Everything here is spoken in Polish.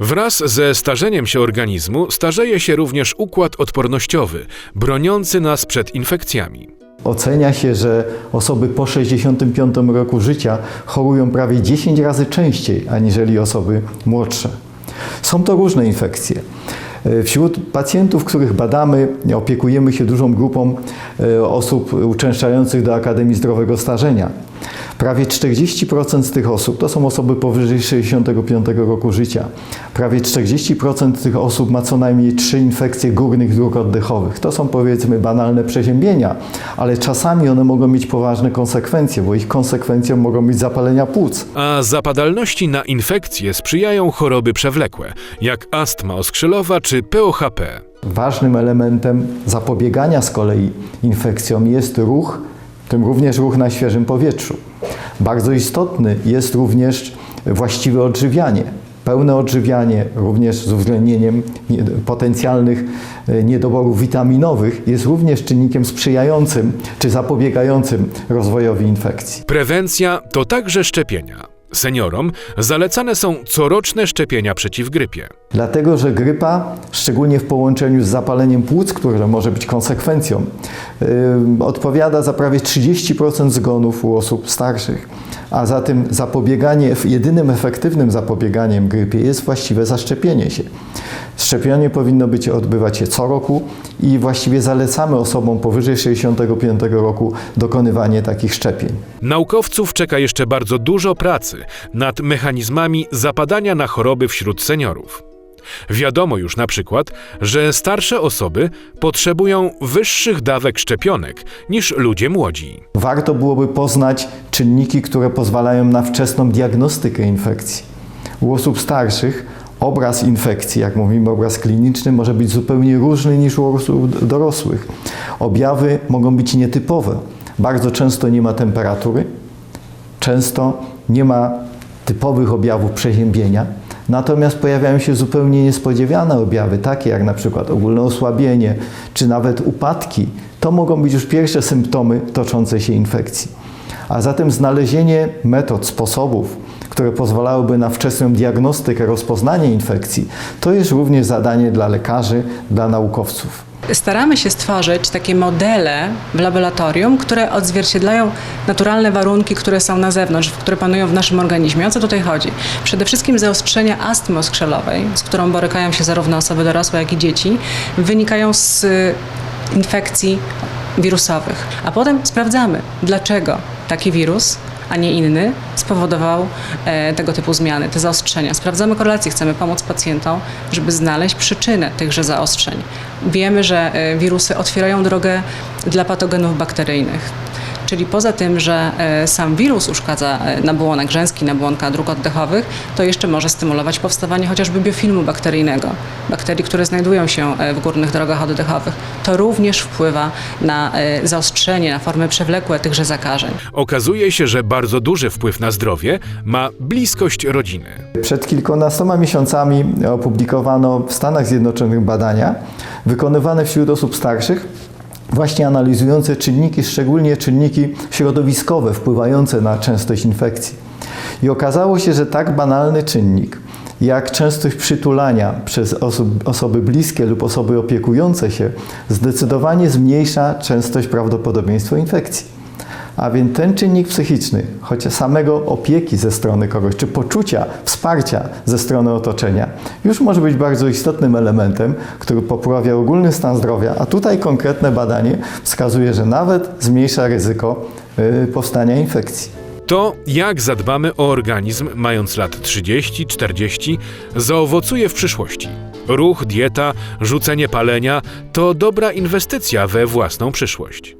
Wraz ze starzeniem się organizmu starzeje się również układ odpornościowy, broniący nas przed infekcjami. Ocenia się, że osoby po 65 roku życia chorują prawie 10 razy częściej aniżeli osoby młodsze. Są to różne infekcje. E, Wśród pacjentów, których badamy, opiekujemy się dużą grupą e, osób uczęszczających do Akademii Zdrowego Starzenia. Prawie 40% z tych osób to są osoby powyżej 65 roku życia. Prawie 40% tych osób ma co najmniej trzy infekcje górnych dróg oddechowych. To są powiedzmy banalne przeziębienia, ale czasami one mogą mieć poważne konsekwencje, bo ich konsekwencją mogą być zapalenia płuc. A zapadalności na infekcje sprzyjają choroby przewlekłe, jak astma oskrzelowa czy POHP. Ważnym elementem zapobiegania z kolei infekcjom jest ruch, w tym również ruch na świeżym powietrzu. Bardzo istotny jest również właściwe odżywianie. Pełne odżywianie, również z uwzględnieniem nie- potencjalnych e, niedoborów witaminowych, jest również czynnikiem sprzyjającym czy zapobiegającym rozwojowi infekcji. Prewencja to także szczepienia. Seniorom zalecane są coroczne szczepienia przeciw grypie. Dlatego, że grypa, szczególnie w połączeniu z zapaleniem płuc, które może być konsekwencją, yy, odpowiada za prawie 30% zgonów u osób starszych. A zatem zapobieganie, jedynym efektywnym zapobieganiem grypie jest właściwe zaszczepienie się. Szczepienie powinno być odbywać się co roku i właściwie zalecamy osobom powyżej 65 roku dokonywanie takich szczepień. Naukowców czeka jeszcze bardzo dużo pracy nad mechanizmami zapadania na choroby wśród seniorów. Wiadomo już na przykład, że starsze osoby potrzebują wyższych dawek szczepionek niż ludzie młodzi. Warto byłoby poznać czynniki, które pozwalają na wczesną diagnostykę infekcji. U osób starszych obraz infekcji, jak mówimy, obraz kliniczny, może być zupełnie różny niż u osób dorosłych. Objawy mogą być nietypowe. Bardzo często nie ma temperatury, często nie ma typowych objawów przeziębienia, natomiast pojawiają się zupełnie niespodziewane objawy, takie jak na przykład ogólne osłabienie, czy nawet upadki. To mogą być już pierwsze symptomy toczącej się infekcji. A zatem znalezienie metod, sposobów, które pozwalałyby na wczesną diagnostykę, rozpoznanie infekcji, to jest również zadanie dla lekarzy, dla naukowców. Staramy się stworzyć takie modele w laboratorium, które odzwierciedlają naturalne warunki, które są na zewnątrz, które panują w naszym organizmie. O co tutaj chodzi? Przede wszystkim zaostrzenia astmy oskrzelowej, z którą borykają się zarówno osoby dorosłe, jak i dzieci, wynikają z y, infekcji wirusowych. A potem sprawdzamy, dlaczego taki wirus a nie inny, spowodował e, tego typu zmiany, te zaostrzenia. Sprawdzamy korelacje, chcemy pomóc pacjentom, żeby znaleźć przyczynę tychże zaostrzeń. Wiemy, że e, wirusy otwierają drogę dla patogenów bakteryjnych. Czyli poza tym, że e, sam wirus uszkadza e, nabłonek rzęski, nabłonka dróg oddechowych, to jeszcze może stymulować powstawanie chociażby biofilmu bakteryjnego, bakterii, które znajdują się e, w górnych drogach oddechowych. To również wpływa na zaostrzenie, na formy przewlekłe tychże zakażeń. Okazuje się, że bardzo duży wpływ na zdrowie ma bliskość rodziny. Przed kilkunastoma miesiącami opublikowano w Stanach Zjednoczonych badania wykonywane wśród osób starszych, właśnie analizujące czynniki, szczególnie czynniki środowiskowe wpływające na częstość infekcji. I okazało się, że tak banalny czynnik, jak częstość przytulania przez osób, osoby bliskie lub osoby opiekujące się, zdecydowanie zmniejsza częstość prawdopodobieństwa infekcji. A więc ten czynnik psychiczny, chociaż samego opieki ze strony kogoś, czy poczucia wsparcia ze strony otoczenia, już może być bardzo istotnym elementem, który poprawia ogólny stan zdrowia, a tutaj konkretne badanie wskazuje, że nawet zmniejsza ryzyko y, powstania infekcji. To, jak zadbamy o organizm mając lat 30-40, zaowocuje w przyszłości. Ruch, dieta, rzucenie palenia to dobra inwestycja we własną przyszłość.